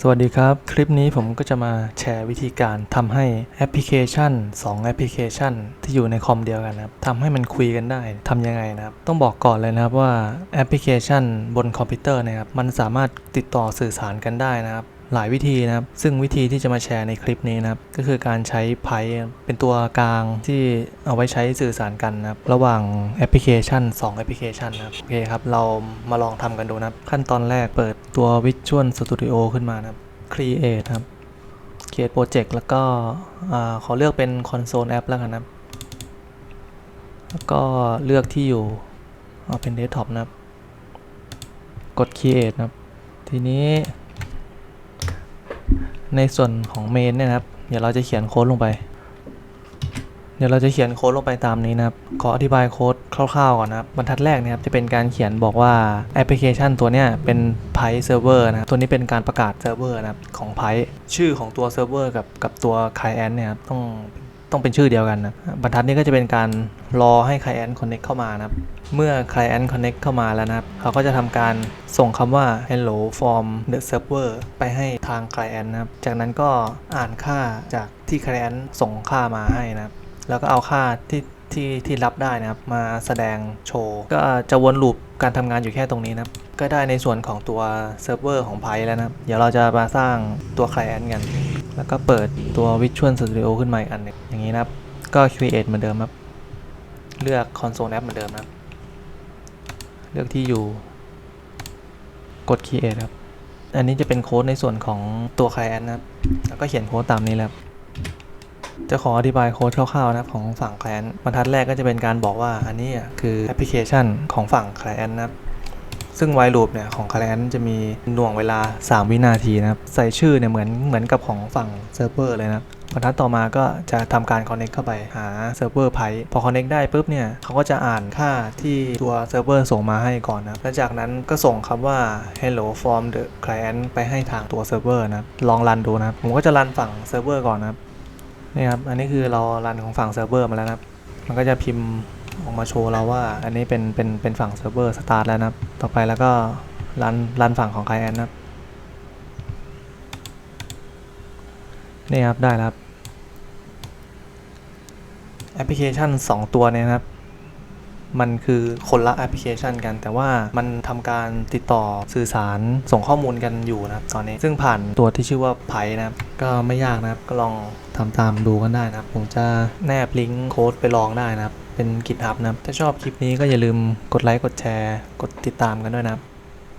สวัสดีครับ คลิปนี้ผมก็จะมาแชร์วิธีการทำให้แอปพลิเคชัน 2 แอปพลิเคชัน ที่อยู่ในคอมเดียวกันนะครับทำให้มันคุยกันได้ทำยังไงนะครับ ต้องบอกก่อนเลยนะครับว่าแอปพลิเคชันบนคอมพิวเตอร์นะครับมันสามารถติดต่อสื่อสารกันได้นะครับ หลายวิธีนะครับ ซึ่งวิธีที่จะมาแชร์ในคลิปนี้นะครับ ก็คือการใช้ไพ่เป็นตัวกลางที่เอาไว้ใช้สื่อสารกันนะครับ ระหว่างแอปพลิเคชัน 2 แอปพลิเคชันนะครับ โอเคครับ เรามาลองทำกันดูนะครับ ขั้นตอนแรกเปิดตัว Visual Studio ขึ้นมานะครับ Create ครับ Create Project แล้วก็อ่าขอเลือกเป็น Console App แล้วกันนะครับ แล้วก็เลือกที่อยู่เอาเป็น Desktop นะครับ กด Create นะครับ ทีนี้ ในส่วนของเมนเนี่ยนะครับ เดี๋ยวเราจะเขียนโค้ดลงไป เดี๋ยวเราจะเขียนโค้ดลงไปตามนี้นะครับ ขออธิบายโค้ดคร่าวๆก่อนนะครับ บรรทัดแรกนะครับจะเป็นการเขียนบอกว่าแอปพลิเคชันตัวเนี้ยเป็นไพเซิร์ฟเวอร์นะครับ ตัวนี้เป็นการประกาศเซิร์ฟเวอร์นะครับของไพชื่อของตัวเซิร์ฟเวอร์กับกับตัว Client เนี่ยครับต้อง ต้องเป็นชื่อเดียวกันนะบรรทัดนี้ก็จะเป็นการรอให้ Client Connect เข้ามานะครับ เมื่อ Client Connect เข้ามาแล้วนะครับ เขาก็จะทำการส่งคำว่า hello from the server ไปให้ทาง Client นะครับ จากนั้นก็อ่านค่าจากที่ Client ส่งค่ามาให้นะครับ แล้วก็เอาค่าที่ที่ที่รับได้นะครับ มาแสดงโชว์ ก็จะวนลูปการทำงานอยู่แค่ตรงนี้นะครับ ก็ได้ในส่วนของตัวเซิร์ฟเวอร์ของไพแล้วนะครับ เดี๋ยวเราจะมาสร้างตัว Client กัน แล้วก็เปิดตัว Visual Studio ขึ้นมาอีกอันหนึงอย่างนี้นะครับ ก็ Create เหมือนเดิมครับ เลือก Console App เหมือนเดิมนะครับเลือกที่อยู่ กด Create ครับ อันนี้จะเป็นโค้ดในส่วนของตัว Client นะครับ แล้วก็เขียนโค้ดตามนี้แหละครับจะขออธิบายโค้ดคร่าวๆนะครับของฝั่ง Client บรรทัดแรกก็จะเป็นการบอกว่าอันนี้อะคือแอปพลิเคชันของฝั่ง Client นะครับ ซึ่ง while loop เนี่ยของ Client จะมีหน่วงเวลา 3 วินาทีนะครับ ใส่ชื่อเนี่ยเหมือนเหมือนกับของฝั่งเซิร์ฟเวอร์เลยนะครับรรทัดต่อมาก็จะทำการ connect เข้าไปหาเซิร์ฟเวอร์ไพพอ connect ได้ปุ๊บเนี่ยเขาก็จะอ่านค่าที่ตัวเซิร์ฟเวอร์ส่งมาให้ก่อนนะครับแล้วจากนั้นก็ส่งคำว่า hello from the client ไปให้ทางตัวเซิร์ฟเวอร์นะลองรันดูนะผมก็จะรันฝั่งเซิร์ฟเวอร์ก่อนนะครับนี่ครับอันนี้คือเรารันของฝั่งเซิร์ฟเวอร์มาแล้วนะครับมันก็จะพิมพ์ ออกมาโชว์เราว่าอันนี้เป็นเป็นเป็นฝั่งเซิร์ฟเวอร์สตาร์ทแล้วนะครับ ต่อไปแล้วก็รันรันฝั่งของ client นะครับ นี่ครับได้แล้วครับแอปพลิเคชัน 2 ตัวเนี่ยนะครับ มันคือคนละแอปพลิเคชันกัน แต่ว่ามันทำการติดต่อสื่อสารส่งข้อมูลกันอยู่นะครับ ตอนนี้ซึ่งผ่านตัวที่ชื่อว่าไพนะครับ ก็ไม่ยากนะครับ ก็ลองทำตามดูกันได้นะครับ ผมจะแนบลิงก์โค้ดไปลองได้นะครับ เป็น GitHub นะครับ ถ้าชอบคลิปนี้ก็อย่าลืมกดไลค์ กดแชร์ กดติดตามกันด้วยนะครับ